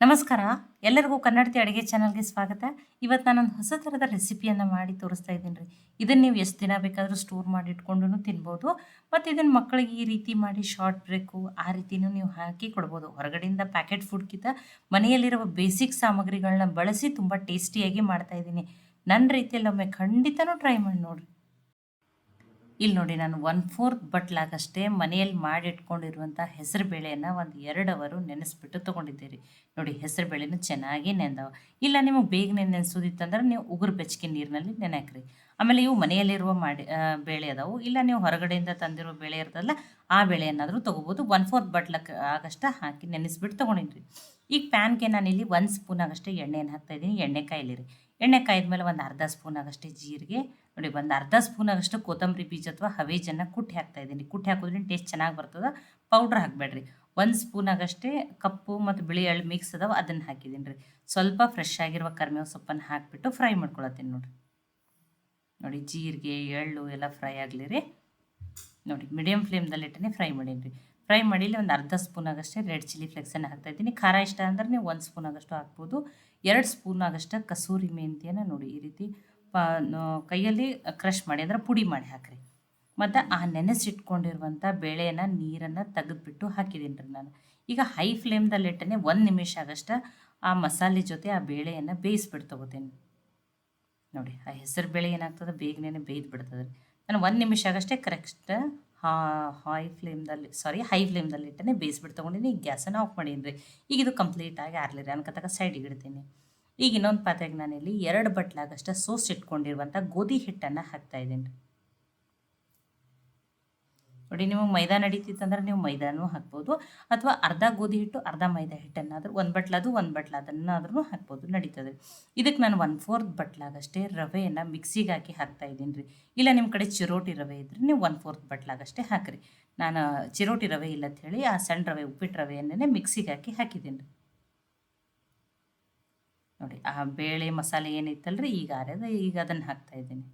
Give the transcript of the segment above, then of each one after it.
ನಮಸ್ಕಾರ. ಎಲ್ಲರಿಗೂ ಕನ್ನಡತಿ ಅಡುಗೆ ಚಾನಲ್ಗೆ ಸ್ವಾಗತ. ಇವತ್ತು ನಾನೊಂದು ಹೊಸ ಥರದ ರೆಸಿಪಿಯನ್ನು ಮಾಡಿ ತೋರಿಸ್ತಾ ಇದ್ದೀನಿ ರೀ ಇದನ್ನು ನೀವು ಎಷ್ಟು ದಿನ ಬೇಕಾದರೂ ಸ್ಟೋರ್ ಮಾಡಿ ಇಟ್ಕೊಂಡು ತಿನ್ಬೋದು. ಮತ್ತು ಇದನ್ನು ಮಕ್ಕಳಿಗೆ ಈ ರೀತಿ ಮಾಡಿ ಶಾರ್ಟ್ ಬ್ರೇಕು ಆ ರೀತಿನೂ ನೀವು ಹಾಕಿ ಕೊಡ್ಬೋದು. ಹೊರಗಡೆಯಿಂದ ಪ್ಯಾಕೆಟ್ ಫುಡ್ಗಿಂತ ಮನೆಯಲ್ಲಿರುವ ಬೇಸಿಕ್ ಸಾಮಗ್ರಿಗಳನ್ನ ಬಳಸಿ ತುಂಬ ಟೇಸ್ಟಿಯಾಗಿ ಮಾಡ್ತಾ ಇದ್ದೀನಿ. ನನ್ನ ರೀತಿಯಲ್ಲಿ ಒಮ್ಮೆ ಖಂಡಿತನೂ ಟ್ರೈ ಮಾಡಿ ನೋಡಿರಿ. ಇಲ್ಲಿ ನೋಡಿ, ನಾನು ಒನ್ ಫೋರ್ತ್ ಬಟ್ಲಾಗಷ್ಟೇ ಮನೆಯಲ್ಲಿ ಮಾಡಿಟ್ಕೊಂಡಿರುವಂಥ ಹೆಸರು ಬೇಳೆಯನ್ನು ಒಂದು ಎರಡು ಅವರು ನೆನೆಸ್ಬಿಟ್ಟು ತೊಗೊಂಡಿದ್ದೀರಿ. ನೋಡಿ ಹೆಸರು ಬೇಳೆನೂ ಚೆನ್ನಾಗಿ ನೆಂದವ. ಇಲ್ಲ, ನಿಮಗೆ ಬೇಗನೆ ನೆನೆಸೋದಿತ್ತಂದ್ರೆ ನೀವು ಉಗುರು ಬೆಚ್ಚಗೆ ನೀರಿನಲ್ಲಿ ನೆನೆಹಾಕ್ರಿ ಆಮೇಲೆ ಇವು ಮನೆಯಲ್ಲಿರುವ ಮಾಡಿ ಬೇಳೆ ಅದಾವು. ಇಲ್ಲ, ನೀವು ಹೊರಗಡೆಯಿಂದ ತಂದಿರೋ ಬೇಳೆ ಇರ್ತದಲ್ಲ, ಆ ಬೇಳೆಯನ್ನಾದರೂ ತೊಗೋಬೋದು. ಒನ್ ಫೋರ್ತ್ ಬಟ್ಲಕ್ಕೆ ಆಗಷ್ಟ ಹಾಕಿ ನೆನೆಸ್ಬಿಟ್ಟು ತೊಗೊಂಡಿದ್ರಿ ಈಗ ಪ್ಯಾನ್ಗೆ ಇಲ್ಲಿ ಒಂದು ಸ್ಪೂನ್ ಆಗಷ್ಟೇ ಎಣ್ಣೆಯನ್ನು ಹಾಕ್ತಾಯಿದ್ದೀನಿ ಎಣ್ಣೆ ಕಾಯಿಲಿರಿ. ಎಣ್ಣೆ ಮೇಲೆ ಒಂದು ಅರ್ಧ ಸ್ಪೂನ್ ಆಗಷ್ಟೇ ಜೀರಿಗೆ ನೋಡಿ, ಒಂದು ಅರ್ಧ ಸ್ಪೂನ್ ಆಗಷ್ಟು ಕೊತ್ತಂಬರಿ ಬೀಜ ಅಥವಾ ಹವೇಜನ್ನು ಕುಟ್ಟಿ ಹಾಕ್ತಾ ಇದ್ದೀನಿ. ಕುಟ್ಟಿ ಹಾಕೋದ್ರಿಂದ ಟೇಸ್ಟ್ ಚೆನ್ನಾಗಿ ಬರ್ತದೆ. ಪೌಡ್ರ್ ಹಾಕಬೇಡ್ರಿ. ಒಂದು ಸ್ಪೂನ್ ಆಗಷ್ಟೇ ಕಪ್ಪು ಮತ್ತು ಬಿಳಿ ಎಳ್ಳು ಮಿಕ್ಸ್ ಅದಾವ, ಅದನ್ನು ಹಾಕಿದ್ದೀನಿ ರೀ ಸ್ವಲ್ಪ ಫ್ರೆಶ್ ಆಗಿರುವ ಕರಿಮೇವು ಸೊಪ್ಪನ್ನು ಹಾಕಿಬಿಟ್ಟು ಫ್ರೈ ಮಾಡ್ಕೊಳತ್ತೀನಿ ನೋಡಿರಿ. ನೋಡಿ, ಜೀರಿಗೆ, ಎಳ್ಳು ಎಲ್ಲ ಫ್ರೈ ಆಗಲಿ ರೀ. ನೋಡಿ ಮೀಡಿಯಮ್ ಫ್ಲೇಮ್ದಲ್ಲಿ ಇಟ್ಟನೆ ಫ್ರೈ ಮಾಡೀನಿ ರೀ ಫ್ರೈ ಮಾಡಿಲಿ ಒಂದು ಅರ್ಧ ಸ್ಪೂನ್ ಆಗಷ್ಟೇ ರೆಡ್ ಚಿಲ್ಲಿ ಫ್ಲೆಕ್ಸನ್ನು ಹಾಕ್ತಾಯಿದ್ದೀನಿ ಖಾರ ಇಷ್ಟ ಅಂದ್ರೆ ನೀವು ಒಂದು ಸ್ಪೂನ್ ಆಗಷ್ಟು ಹಾಕ್ಬೋದು. ಎರಡು ಸ್ಪೂನ್ ಆಗಷ್ಟು ಕಸೂರಿ ಮೆಂತಿಯನ್ನು ನೋಡಿ, ಈ ರೀತಿ ಕೈಯಲ್ಲಿ ಕ್ರಷ್ ಮಾಡಿ, ಅಂದರೆ ಪುಡಿ ಮಾಡಿ ಹಾಕಿರಿ. ಮತ್ತು ಆ ನೆನೆಸಿಟ್ಕೊಂಡಿರುವಂಥ ಬೇಳೆನ ನೀರನ್ನು ತೆಗೆದುಬಿಟ್ಟು ಹಾಕಿದ್ದೀನಿ ರೀ ನಾನು. ಈಗ ಹೈ ಫ್ಲೇಮ್ದಲ್ಲಿ ಇಟ್ಟನೆ ಒಂದು ನಿಮಿಷ ಆಗಷ್ಟ ಆ ಮಸಾಲೆ ಜೊತೆ ಆ ಬೇಳೆಯನ್ನು ಬೇಯಿಸ್ಬಿಟ್ಟು ತೊಗೋತೀನಿ ನೋಡಿ, ಆ ಹೆಸರು ಬೇಳೆ ಏನಾಗ್ತದೆ? ಬೇಗನೆ ಬೇಯ್ದು ಬಿಡ್ತದೆ ರೀ ನಾನು ಒಂದು ನಿಮಿಷ ಆಗಷ್ಟೇ ಕರೆಕ್ಟ್ ಹಾ ಹೈ ಫ್ಲೇಮ್ದಲ್ಲಿ ಸಾರಿ ಹೈ ಫ್ಲೇಮ್ದಲ್ಲಿ ಇಟ್ಟನೆ ಬೇಯಿಸ್ಬಿಟ್ಟು ತೊಗೊಂಡಿನಿ ಗ್ಯಾಸನ್ನು ಆಫ್ ಮಾಡೀನಿ ರೀ ಈಗ ಇದು ಕಂಪ್ಲೀಟಾಗಿ ಆರ್ಲಿರಿ. ಅನ್ಕತಕ್ಕ ಸೈಡಿಗೆ ಇಡ್ತೀನಿ. ಈಗ ಇನ್ನೊಂದು ಪಾತ್ರೆಗೆ ನಾನಿಲ್ಲಿ ಎರಡು ಬಟ್ಲಾಗಷ್ಟು ಸೋಸ್ ಇಟ್ಕೊಂಡಿರುವಂಥ ಗೋಧಿ ಹಿಟ್ಟನ್ನು ಹಾಕ್ತಾಯಿದ್ದೀನಿ ನೋಡಿ ನಿಮಗೆ ಮೈದಾ ನಡೀತಿತ್ತಂದ್ರೆ ನೀವು ಮೈದಾನೂ ಹಾಕ್ಬೋದು, ಅಥವಾ ಅರ್ಧ ಗೋಧಿ ಹಿಟ್ಟು, ಅರ್ಧ ಮೈದಾ ಹಿಟ್ಟನ್ನಾದರೂ, ಒಂದು ಬಟ್ಲದು ಒಂದು ಬಟ್ಲಾದನ್ನಾದ್ರೂ ಹಾಕ್ಬೋದು, ನಡೀತದೆ. ಇದಕ್ಕೆ ನಾನು ಒನ್ ಫೋರ್ತ್ ಬಟ್ಲಾಗಷ್ಟೇ ರವೆಯನ್ನು ಮಿಕ್ಸಿಗೆ ಹಾಕಿ ಹಾಕ್ತಾ ಇದ್ದೀನಿ ರೀ. ಇಲ್ಲ ನಿಮ್ಮ ಕಡೆ ಚಿರೋಟಿ ರವೆ ಇದ್ದರೆ ನೀವು ಒನ್ ಫೋರ್ತ್ ಬಟ್ಲಾಗಷ್ಟೇ ಹಾಕಿರಿ. ನಾನು ಚಿರೋಟಿ ರವೆ ಇಲ್ಲ ಹೇಳಿ ಆ ಸಣ್ಣ ರವೆ, ಉಪ್ಪಿಟ್ಟು ರವೆಯನ್ನೇ ಮಿಕ್ಸಿಗೆ ಹಾಕಿ ಹಾಕಿದ್ದೀನಿ ರೀ. ನೋಡಿ, ಆ ಬೇಳೆ ಮಸಾಲೆ ಏನಿತ್ತಲ್ರಿ, ಈಗ ಆರ್ಯದ, ಈಗ ಅದನ್ನು ಹಾಕ್ತಾ ಇದ್ದೀನಿ.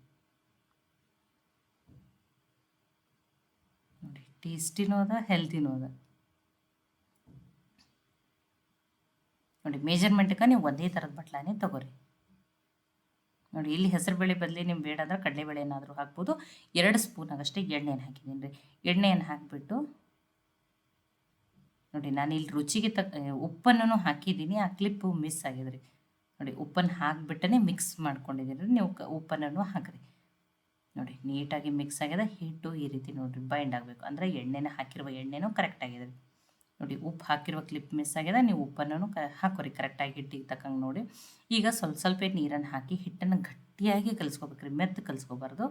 ನೋಡಿ, ಟೇಸ್ಟಿನೂ ಅದ, ಹೆಲ್ತಿನೂ ಅದ. ನೋಡಿ ಮೇಜರ್ಮೆಂಟ್ಗೆ ನೀವು ಒಂದೇ ಥರದ ಬಟ್ಲಾನೇ ತಗೋರಿ. ನೋಡಿ, ಇಲ್ಲಿ ಹೆಸರು ಬೇಳೆ ಬದಲಿ ನೀವು ಬೇಡ ಅಂದ್ರೆ ಕಡಲೆಬೇಳೆ ಏನಾದರೂ ಹಾಕ್ಬೋದು. ಎರಡು ಸ್ಪೂನ್ ಆಗಷ್ಟೇ ಎಣ್ಣೆಯನ್ನು ಹಾಕಿದ್ದೀನಿ ರೀ. ಎಣ್ಣೆಯನ್ನು ಹಾಕಿಬಿಟ್ಟು, ನೋಡಿ ನಾನು ಇಲ್ಲಿ ರುಚಿಗೆ ತಕ್ಕ ಉಪ್ಪನ್ನು ಹಾಕಿದ್ದೀನಿ, ಆ ಕ್ಲಿಪ್ಪು ಮಿಸ್ ಆಗಿದೆ ನೋಡಿ, ಉಪ್ಪನ್ನು ಹಾಕಿಬಿಟ್ಟೇ ಮಿಕ್ಸ್ ಮಾಡ್ಕೊಂಡಿದ್ದೀರಿ. ನೀವು ಉಪ್ಪನ್ನು ಹಾಕಿರಿ. ನೋಡಿ, ನೀಟಾಗಿ ಮಿಕ್ಸ್ ಆಗಿದೆ. ಹಿಟ್ಟು ಈ ರೀತಿ ನೋಡಿರಿ ಬೈಂಡ್ ಆಗಬೇಕು. ಅಂದರೆ ಎಣ್ಣೆನ ಹಾಕಿರುವ ಎಣ್ಣೆನೂ ಕರೆಕ್ಟ್ ಆಗಿದೆ. ನೋಡಿ, ಉಪ್ಪು ಹಾಕಿರುವ ಕ್ಲಿಪ್ ಮಿಸ್ ಆಗಿದೆ. ನೀವು ಉಪ್ಪನ್ನು ಕ, ಹಾಕೋರಿ. ಕರೆಕ್ಟಾಗಿ ಹಿಟ್ಟಿಗೆ ತಕ್ಕಂಗೆ ನೋಡಿ. ಈಗ ಸ್ವಲ್ಪ ಸ್ವಲ್ಪ ನೀರನ್ನು ಹಾಕಿ ಹಿಟ್ಟನ್ನು ಗಟ್ಟಿಯಾಗಿ ಕಲಿಸ್ಕೋಬೇಕ್ರಿ. ಮೆತ್ತ ಕಲಿಸ್ಕೋಬಾರ್ದು.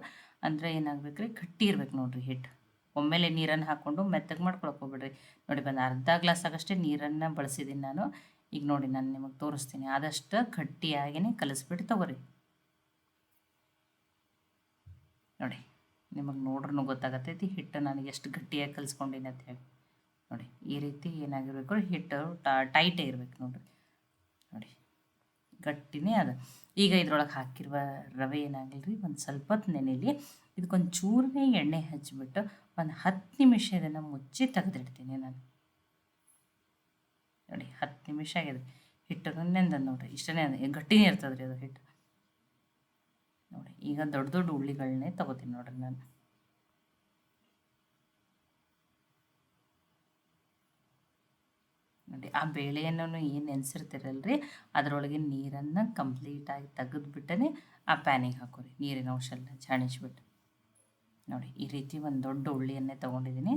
ಅಂದರೆ ಏನಾಗಬೇಕ್ರಿ? ಗಟ್ಟಿ ಇರ್ಬೇಕು ನೋಡಿರಿ ಹಿಟ್ಟು ಒಮ್ಮೆಲೆ ನೀರನ್ನು ಹಾಕ್ಕೊಂಡು ಮೆತ್ತಗೆ ಮಾಡ್ಕೊಳಕ್ಕೆ ಹೋಗ್ಬಿಡ್ರಿ. ನೋಡಿ, ಬಂದು ಅರ್ಧ ಗ್ಲಾಸ್ ಆಗಷ್ಟೇ ನೀರನ್ನು ಬಳಸಿದ್ದೀನಿ ನಾನು. ಈಗ ನೋಡಿ ನಾನು ನಿಮಗೆ ತೋರಿಸ್ತೀನಿ. ಆದಷ್ಟು ಗಟ್ಟಿಯಾಗಿಯೇ ಕಲಿಸ್ಬಿಟ್ಟು ತಗೋರಿ. ನೋಡಿ, ನಿಮಗೆ ನೋಡ್ರೂ ಗೊತ್ತಾಗತ್ತೈತಿ, ಹಿಟ್ಟು ನನಗೆ ಎಷ್ಟು ಗಟ್ಟಿಯಾಗಿ ಕಲಿಸ್ಕೊಂಡಿನಿ ಅಂತ ಹೇಳಿ. ನೋಡಿ, ಈ ರೀತಿ ಏನಾಗಿರ್ಬೇಕು, ಹಿಟ್ಟು ಟೈಟೇ ಇರ್ಬೇಕು ನೋಡಿರಿ. ನೋಡಿ, ಗಟ್ಟಿನೇ ಅದ. ಈಗ ಇದ್ರೊಳಗೆ ಹಾಕಿರುವ ರವೆ ಏನಾಗಿಲ್ಲ ರೀ ಒಂದು ಸ್ವಲ್ಪ ಹೊತ್ತು ನೆನೆಲಿ ಇದಕ್ಕೊಂದು ಚೂರನೇ ಎಣ್ಣೆ ಹಚ್ಚಿಬಿಟ್ಟು ಒಂದು ಹತ್ತು ನಿಮಿಷ ಇದನ್ನು ಮುಚ್ಚಿ ತೆಗೆದಿಡ್ತೀನಿ ನಾನು. ನೋಡಿ ಹತ್ತು ನಿಮಿಷ ಆಗಿದೆ. ಹಿಟ್ಟು ನೆಂದ ನೋಡಿರಿ ಇಷ್ಟನೇ ಗಟ್ಟಿನೇ ಇರ್ತದೆ ರೀ ಅದು ಹಿಟ್ಟು. ನೋಡಿ, ಈಗ ದೊಡ್ಡ ದೊಡ್ಡ ಉಳ್ಳಿಗಳನ್ನೇ ತಗೋತೀನಿ ನೋಡ್ರಿ ನಾನು. ನೋಡಿ, ಆ ಬೇಳೆಯನ್ನು ಏನು ನೆನೆಸಿರ್ತೀರಲ್ರಿ? ಅದರೊಳಗೆ ನೀರನ್ನು ಕಂಪ್ಲೀಟಾಗಿ ತೆಗೆದುಬಿಟ್ಟನೆ ಆ ಪ್ಯಾನಿಗೆ ಹಾಕೋರಿ. ನೀರಿನ ಅಂಶ ಎಲ್ಲ ಜಾಣಿಸ್ಬಿಟ್ಟು ನೋಡಿ, ಈ ರೀತಿ ಒಂದು ದೊಡ್ಡ ಉಳ್ಳಿಯನ್ನೇ ತೊಗೊಂಡಿದ್ದೀನಿ.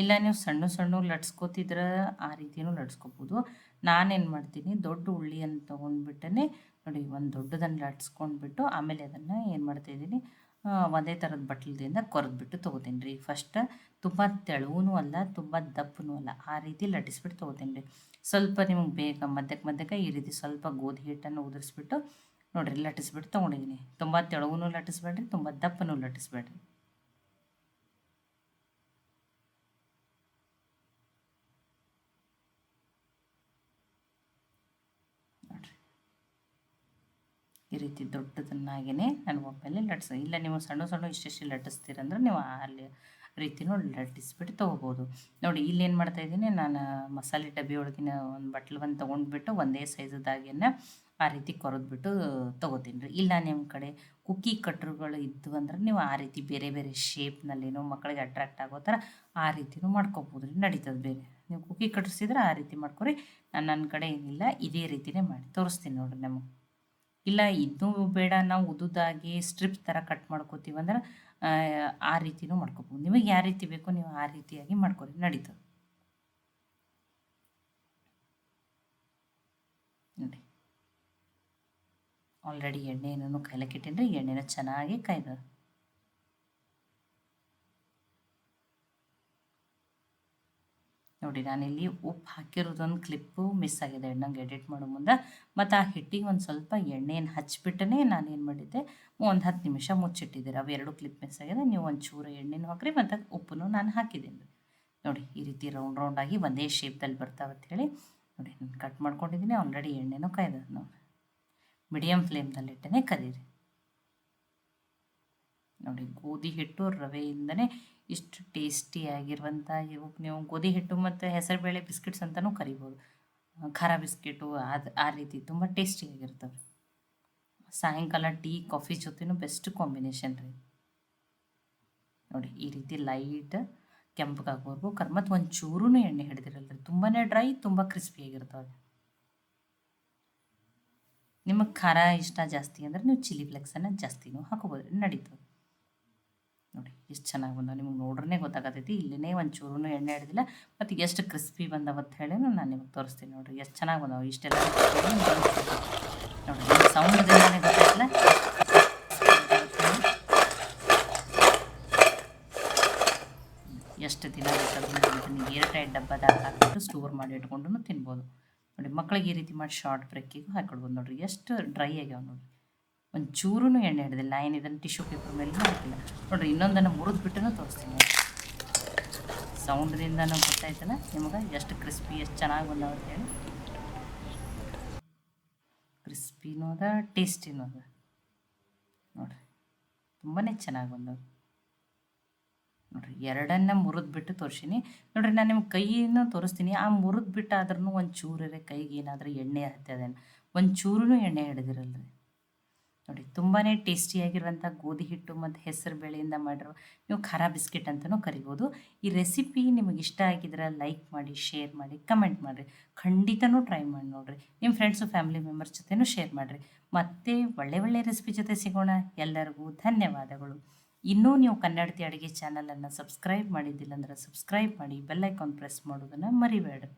ಇಲ್ಲ, ನೀವು ಸಣ್ಣ ಸಣ್ಣ ಲಟ್ಸ್ಕೊತಿದ್ರೆ ಆ ರೀತಿಯೂ ಲಟ್ಸ್ಕೋಬೋದು. ನಾನೇನು ಮಾಡ್ತೀನಿ, ದೊಡ್ಡ ಉಳ್ಳಿಯನ್ನು ತೊಗೊಂಡ್ಬಿಟ್ಟೇ ನೋಡಿ ಒಂದು ದೊಡ್ಡದನ್ನು ಲಟ್ಸ್ಕೊಂಡ್ಬಿಟ್ಟು ಆಮೇಲೆ ಅದನ್ನು ಏನು ಮಾಡ್ತಾಯಿದ್ದೀನಿ ಒಂದೇ ಥರದ ಬಟ್ಲದಿಂದ ಕೊರೆದ್ಬಿಟ್ಟು ತೊಗೋತೀನಿ ರೀ. ಫಸ್ಟ್ ತುಂಬ ತೆಳುವೂ ಅಲ್ಲ, ತುಂಬ ದಪ್ಪನೂ ಅಲ್ಲ, ಆ ರೀತಿ ಲಟ್ಟಿಸ್ಬಿಟ್ಟು ತೊಗೋತೀನಿ ರೀ. ಸ್ವಲ್ಪ ನಿಮಗೆ ಬೇಗ ಮಧ್ಯಕ್ಕೆ ಮಧ್ಯಕ್ಕೆ ಈ ರೀತಿ ಸ್ವಲ್ಪ ಗೋಧಿ ಹಿಟ್ಟನ್ನು ಉದುರಿಸ್ಬಿಟ್ಟು ನೋಡಿರಿ ಲಟ್ಟಿಸ್ಬಿಟ್ಟು ತೊಗೊಂಡಿದ್ದೀನಿ. ತುಂಬ ತೆಳುವೂ ಲಟ್ಟಿಸ್ಬೇಡ್ರಿ, ತುಂಬ ದಪ್ಪನೂ ಲಟ್ಟಿಸ್ಬೇಡ್ರಿ. ಈ ರೀತಿ ದೊಡ್ಡದನ್ನಾಗಿಯೇ ನಾನು ಒಮ್ಮೆಲೆ ಲಟ್ಸ ಇಲ್ಲ, ನೀವು ಸಣ್ಣ ಸಣ್ಣ ಇಷ್ಟಿಷ್ಟು ಲಟ್ಟಿಸ್ತೀರಂದ್ರೆ ನೀವು ಅಲ್ಲಿ ರೀತಿನೂ ಲಟ್ಟಿಸ್ಬಿಟ್ಟು ತೊಗೋಬೋದು. ನೋಡಿ ಇಲ್ಲೇನು ಮಾಡ್ತಾಯಿದ್ದೀನಿ ನಾನು ಮಸಾಲೆ ಡಬ್ಬಿ ಒಳಗಿನ ಒಂದು ಬಟ್ಲು ಒಂದು ತೊಗೊಂಡ್ಬಿಟ್ಟು ಒಂದೇ ಸೈಜದಾಗಿನ ಆ ರೀತಿ ಕೊರೆದ್ಬಿಟ್ಟು ತೊಗೋತೀನಿ ರೀ. ಇಲ್ಲ ನಿಮ್ಮ ಕಡೆ ಕುಕ್ಕಿ ಕಟ್ರುಗಳು ಇದ್ದು ಅಂದ್ರೆ ನೀವು ಆ ರೀತಿ ಬೇರೆ ಬೇರೆ ಶೇಪ್ನಲ್ಲಿನೂ ಮಕ್ಕಳಿಗೆ ಅಟ್ರಾಕ್ಟ್ ಆಗೋ ಥರ ಆ ರೀತಿನೂ ಮಾಡ್ಕೊಬೋದು ರೀ. ನಡೀತದೆ ಬೇರೆ. ನೀವು ಕುಕ್ಕಿ ಕಟ್ಟಿಸಿದ್ರೆ ಆ ರೀತಿ ಮಾಡ್ಕೊರಿ. ನಾನು ನನ್ನ ಕಡೆ ಏನಿಲ್ಲ, ಇದೇ ರೀತಿನೇ ಮಾಡಿ ತೋರಿಸ್ತೀನಿ ನೋಡಿರಿ ನಮಗೆ. ಇಲ್ಲ ಇದನ್ನೂ ಬೇಡ, ನಾವು ಉದ್ದುದಾಗಿ ಸ್ಟ್ರಿಪ್ ಥರ ಕಟ್ ಮಾಡ್ಕೋತೀವಿ ಅಂದ್ರೆ, ಆ ರೀತಿನೂ ಮಾಡ್ಕೋಬೋದು. ನಿಮಗೆ ಯಾವ ರೀತಿ ಬೇಕೋ ನೀವು ಆ ರೀತಿಯಾಗಿ ಮಾಡ್ಕೊರಿ ನಡೀತದೆ. ನೋಡಿ. ಆಲ್ರೆಡಿ ಎಣ್ಣೆಯನ್ನು ಕಾಯ್ಲಕ್ಕೆ ಇಟ್ಟೇನ್ರಿ ಎಣ್ಣೆನ ಚೆನ್ನಾಗಿ ಕಾಯ್ದ ನೋಡಿ ನಾನಿಲ್ಲಿ ಉಪ್ಪು ಹಾಕಿರೋದೊಂದು ಕ್ಲಿಪ್ಪು ಮಿಸ್ ಆಗಿದೆ. ಎಣ್ಣಂಗೆ ಎಡಿಟ್ ಮಾಡೋ ಮುಂದೆ. ಮತ್ತು ಆ ಹಿಟ್ಟಿಗೆ ಒಂದು ಸ್ವಲ್ಪ ಎಣ್ಣೆಯನ್ನು ನಾನು ನಾನೇನು ಮಾಡಿದ್ದೆ, ಒಂದು ಹತ್ತು ನಿಮಿಷ ಮುಚ್ಚಿಟ್ಟಿದ್ದೀರಿ. ಅವೆರಡು ಕ್ಲಿಪ್ ಮಿಸ್ ಆಗಿದೆ. ನೀವು ಒಂದು ಚೂರು ಎಣ್ಣೆನೂ ಹಾಕ್ರಿ, ಮತ್ತು ಉಪ್ಪನ್ನು ನಾನು ಹಾಕಿದ್ದೀನಿ. ನೋಡಿ, ಈ ರೀತಿ ರೌಂಡ್ ರೌಂಡಾಗಿ ಒಂದೇ ಶೇಪ್ದಲ್ಲಿ ಹೇಳಿ. ನೋಡಿ, ನಾನು ಕಟ್ ಮಾಡ್ಕೊಂಡಿದ್ದೀನಿ. ಆಲ್ರೆಡಿ ಎಣ್ಣೆನೂ ಕಾಯ್ದ ನೋಡಿ. ಮೀಡಿಯಮ್ ಫ್ಲೇಮ್ದಲ್ಲಿಟ್ಟೇ ಕದೀರಿ ನೋಡಿ, ಗೋಧಿ ಹಿಟ್ಟು ರವೆಯಿಂದನೇ ಇಷ್ಟು ಟೇಸ್ಟಿಯಾಗಿರುವಂಥ ಇವು. ನೀವು ಗೋಧಿ ಹಿಟ್ಟು ಮತ್ತು ಹೆಸರುಬೇಳೆ ಬಿಸ್ಕಿಟ್ಸ್ ಅಂತಲೂ ಕರಿಬೋದು. ಖಾರ ಬಿಸ್ಕಿಟು ಅದು ಆ ರೀತಿ ತುಂಬ ಟೇಸ್ಟಿಯಾಗಿರ್ತವೆ ಸಾಯಂಕಾಲ ಟೀ, ಕಾಫಿ ಜೊತೆನೂ ಬೆಸ್ಟ್ ಕಾಂಬಿನೇಷನ್ ರೀ. ನೋಡಿ, ಈ ರೀತಿ ಲೈಟ್ ಕೆಂಪಗಾಗೋವರೆಗೂ ಕರ್ಮತ್ ಒಂದು ಚೂರೂ ಎಣ್ಣೆ ಹಿಡಿದಿರಲ್ಲ ರೀ. ತುಂಬಾ ಡ್ರೈ, ತುಂಬ ಕ್ರಿಸ್ಪಿಯಾಗಿರ್ತವೆ ನಿಮಗೆ ಖಾರ ಇಷ್ಟ ಜಾಸ್ತಿ ಅಂದರೆ ನೀವು ಚಿಲ್ಲಿ ಫ್ಲೆಕ್ಸನ್ನು ಜಾಸ್ತಿನೂ ಹಾಕೋಬೋದು. ನಡೀತದೆ. ನೋಡಿ, ಎಷ್ಟು ಚೆನ್ನಾಗಿ ಬಂದವ. ನಿಮಗೆ ನೋಡ್ರೇ ಗೊತ್ತಾಗತ್ತೈತಿ ಇಲ್ಲಿನೇ ಒಂದು ಚೂರು ಎಣ್ಣೆ ಹಿಡಿದಿಲ್ಲ. ಮತ್ತು ಎಷ್ಟು ಕ್ರಿಸ್ಪಿ ಬಂದವತ್ತು ಹೇಳಿ ನಾನು ನಿಮಗೆ ತೋರಿಸ್ತೀನಿ ನೋಡಿರಿ. ಎಷ್ಟು ಚೆನ್ನಾಗಿ ಬಂದವ. ಇಷ್ಟೆಲ್ಲ ನೋಡಿರಿ ಸೌಂಡ್ ಗೊತ್ತಾಯ್ತಲ್ಲ? ಎಷ್ಟು ದಿನ ಬೇಕಾದ್ರೂ ಏರ್ ಟೈಟ್ ಡಬ್ಬದಾಗ ಹಾಕಿಬಿಟ್ಟು ಸ್ಟೋರ್ ಮಾಡಿ ಇಟ್ಕೊಂಡು ತಿನ್ಬೋದು. ನೋಡಿ ಮಕ್ಕಳಿಗೆ ಈ ರೀತಿ ಮಾಡಿ ಶಾರ್ಟ್ ಬ್ರೇಕಿಗೂ ಹಾಕಿಡ್ಬೋದು. ನೋಡಿರಿ, ಎಷ್ಟು ಡ್ರೈ ಆಗ್ಯಾವ ನೋಡಿರಿ. ಒಂದು ಎಣ್ಣೆ ಹಿಡಿದಿಲ್ಲ. ನಾನು ಇದನ್ನು ಟಿಶ್ಯೂ ಪೇಪರ್ ಮೇಲೆ ಹಾಕಿಲ್ಲ. ನೋಡಿರಿ, ಇನ್ನೊಂದನ್ನು ಮುರಿದು ಬಿಟ್ಟು ತೋರಿಸ್ತೀನಿ. ಸೌಂಡ್ದಿಂದನೂ ಗೊತ್ತಾಯ್ತಲ್ಲ ನಿಮಗೆ? ಎಷ್ಟು ಕ್ರಿಸ್ಪಿ ಎಷ್ಟು ಚೆನ್ನಾಗಿ ಬಂದವ ಅಂತೇಳಿ ಕ್ರಿಸ್ಪಿನೂ ಅದ ಟೇಸ್ಟಿನೂ ಅದ ನೋಡಿರಿ ತುಂಬಾ ಚೆನ್ನಾಗಿ ಬಂದವು. ನೋಡಿರಿ, ಎರಡನ್ನ ಮುರಿದ್ಬಿಟ್ಟು ತೋರಿಸೀನಿ. ನೋಡಿರಿ, ನಾನು ನಿಮ್ಗೆ ಕೈಯನ್ನು ತೋರಿಸ್ತೀನಿ. ಆ ಮುರಿದು ಬಿಟ್ಟಾದ್ರೂ ಒಂದು ಚೂರರೆ ಕೈಗೆ ಏನಾದರೂ ಎಣ್ಣೆ ಹತ್ತದೇನು ಒಂದು ಚೂರೂ ಎಣ್ಣೆ ಹಿಡಿದಿರಲ್ಲ ರೀ ನೋಡಿ ತುಂಬಾ ಟೇಸ್ಟಿಯಾಗಿರುವಂಥ ಗೋಧಿ ಹಿಟ್ಟು ಮತ್ತು ಹೆಸರು ಬೇಳೆಯಿಂದ ಮಾಡಿರೋ ನೀವು ಖಾರ ಬಿಸ್ಕೆಟ್ ಅಂತಲೂ ಕರಿಬೋದು. ಈ ರೆಸಿಪಿ ನಿಮಗೆ ಇಷ್ಟ ಆಗಿದ್ರೆ ಲೈಕ್ ಮಾಡಿ, ಶೇರ್ ಮಾಡಿ, ಕಮೆಂಟ್ ಮಾಡಿರಿ. ಖಂಡಿತನೂ ಟ್ರೈ ಮಾಡಿ ನೋಡಿರಿ. ನಿಮ್ಮ ಫ್ರೆಂಡ್ಸು ಫ್ಯಾಮಿಲಿ ಮೆಂಬರ್ಸ್ ಜೊತೆನೂ ಶೇರ್ ಮಾಡಿರಿ. ಮತ್ತೆ ಒಳ್ಳೆ ಒಳ್ಳೆ ರೆಸಿಪಿ ಜೊತೆ ಸಿಗೋಣ. ಎಲ್ಲರಿಗೂ ಧನ್ಯವಾದಗಳು. ಇನ್ನೂ ನೀವು ಕನ್ನಡತಿ ಅಡುಗೆ ಚಾನಲನ್ನು ಸಬ್ಸ್ಕ್ರೈಬ್ ಮಾಡಿದ್ದಿಲ್ಲ ಅಂದ್ರೆ ಸಬ್ಸ್ಕ್ರೈಬ್ ಮಾಡಿ ಬೆಲ್ಲೈಕಾನ್ ಪ್ರೆಸ್ ಮಾಡೋದನ್ನು ಮರಿಬೇಡ್ರಿ.